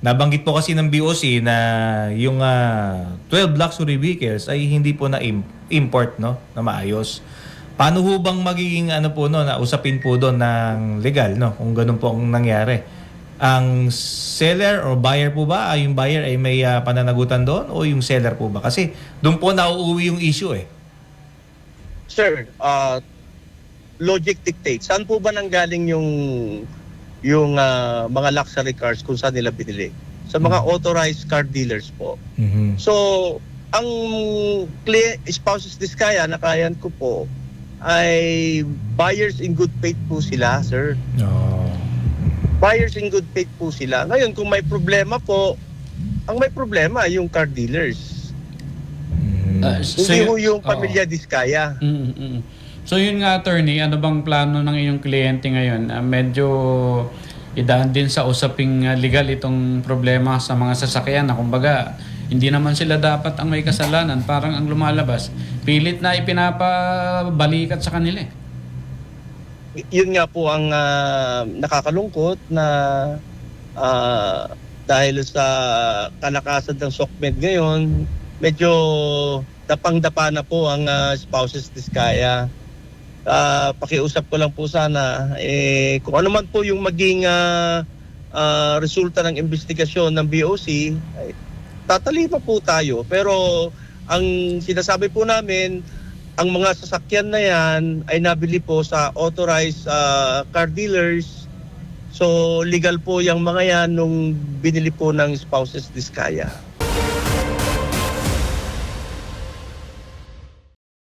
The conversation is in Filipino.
Nabanggit po kasi ng BOC na yung ah, 12 luxury vehicles ay hindi po na im- import no na maayos. Paano ho bang magiging ano po no na usapin po doon ng legal no kung ganun po ang nangyari? Ang seller or buyer po ba, ay yung buyer ay may ah, pananagutan doon o yung seller po ba? Kasi doon po nauuwi yung issue eh. Sir, uh, logic dictates. Saan po ba nanggaling yung yung ah, mga luxury cars kung saan nila binili? Sa mga authorized car dealers po. Mhm. So, ang spouses Diskaya, nakayan ko po, ay buyers in good faith po sila, sir. Oh. Buyers in good faith po sila. Ngayon, kung may problema po, ang may problema yung car dealers. So Hindi ho yung pamilya Diskaya. Mm, mm. So yun nga attorney, ano bang plano ng iyong kliyente ngayon? Ah, medyo idaan din sa usaping ah, legal itong problema sa mga sasakyan na kumbaga hindi naman sila dapat ang may kasalanan, parang ang lumalabas. Pilit na ipinapabalikat sa kanila eh. Yun nga po ang ah, nakakalungkot na ah, dahil sa kalakasan ng SOCMED ngayon, medyo dapang-dapa na po ang ah, spouses Diskaya. Ah, pakiusap ko lang po sana eh, kung ano man po yung maging ah, ah, resulta ng investigasyon ng BOC, ay, tatalipa po tayo. Pero ang sinasabi po namin, ang mga sasakyan na yan ay nabili po sa authorized ah, car dealers. So legal po yung mga yan nung binili po ng spouses Diskaya.